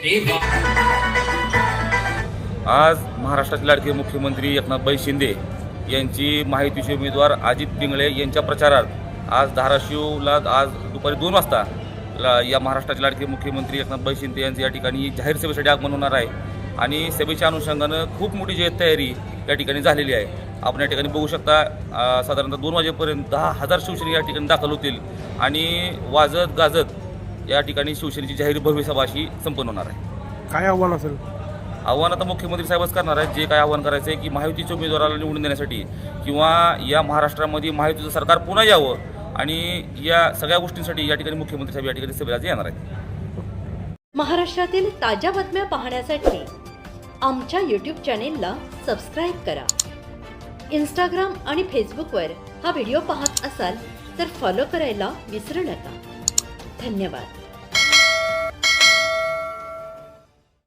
आज महाराष्ट्राचे लाडके मुख्यमंत्री एकनाथभाई शिंदे यांची माहितीचे उमेदवार अजित पिंगळे यांच्या प्रचारात आज धाराशिवला आज दुपारी दोन वाजता ला- या महाराष्ट्राचे लाडके मुख्यमंत्री एकनाथभाई शिंदे यांचे या ठिकाणी जाहीर सभेसाठी आगमन होणार आहे. आणि सभेच्या अनुषंगानं खूप मोठी जी तयारी या ठिकाणी झालेली आहे. आपण या ठिकाणी बघू शकता साधारणतः दोन वाजेपर्यंत दहा हजार शिवसेने या ठिकाणी दाखल होतील. आणि वाजत गाजत या ठिकाणी शिवसेनेची जाहीर भव्य सभा अशी संपन्न होणार आहे. काय आव्हान असेल? आव्हान आता मुख्यमंत्री साहेबच करणार आहेत. जे काय आव्हान करायचं आहे की महायुतीच्या उमेदवाराला निवडून देण्यासाठी किंवा या महाराष्ट्रामध्ये महायुतीचं सरकार पुन्हा यावं आणि या सगळ्या गोष्टींसाठी या ठिकाणी मुख्यमंत्री साहेब या ठिकाणी सभेला आज येणार आहेत. महाराष्ट्रातील ताज्या बातम्या पाहण्यासाठी आमच्या यूट्यूब चॅनेलला सबस्क्राईब करा. इंस्टाग्राम आणि फेसबुकवर हा व्हिडिओ पाहत असाल तर फॉलो करायला विसरू नका. धन्यवाद.